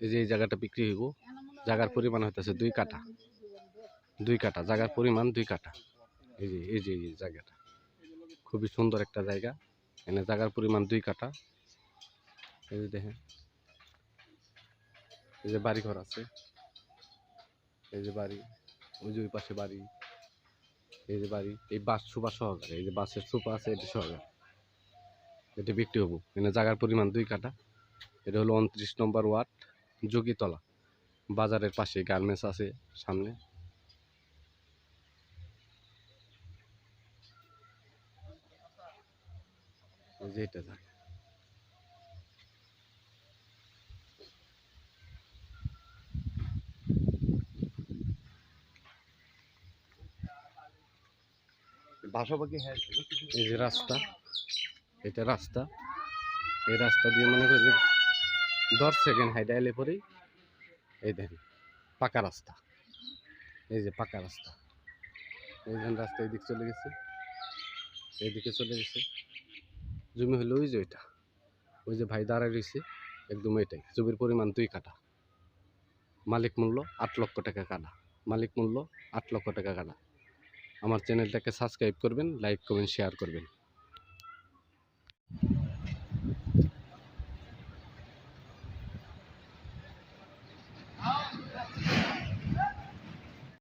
এই যে এই জায়গাটা বিক্রি হইব, জায়গার পরিমাণ হইতেছে দুই কাঠা। দুই কাঠা, জায়গার পরিমাণ দুই কাঠা। এই যে এই যে, এই জায়গাটা। খুবই সুন্দর একটা জায়গা। এখানে জায়গার পরিমাণ দুই কাঠা। এই যে দেখেন। এই যে বাড়ি ঘর আছে। এই যে বাড়ি, ওই যে ওই পাশে বাড়ি। এই যে বাড়ি, এই বাস সুপা সহকারে, এই যে বাসের সুপা আছে, এটি সহকারে। এটি বিক্রি হব এখানে জায়গার পরিমাণ দুই কাঠা। এটা হলো উনত্রিশ নম্বর ওয়ার্ড যোগীতলা। বাজারের পাশে গার্মেন্টস আছে সামনে। এই যে এটা জায়গা বাসা বাকি হ্যাঁ এই যে রাস্তা এটা রাস্তা। এই রাস্তা দিয়ে মনে করি দশ সেকেন্ড হাইডে এলে পরেই এই দেখেন, পাকা রাস্তা। এই যে পাকা রাস্তা। এই দেখেন রাস্তা এইদিকে চলে গেছে। এইদিকে চলে গেছে। জমি হলো ওই যে ওইটা। ওই যে ভাই দাঁড়ায় রয়েছে, একদম এটাই। জমির পরিমাণ দুই কাটা মালিক মূল্য আট লক্ষ টাকা কাটা মালিক মূল্য আট লক্ষ টাকা কাটা আমার চ্যানেলটাকে সাবস্ক্রাইব করবেন লাইক করবেন শেয়ার করবেন।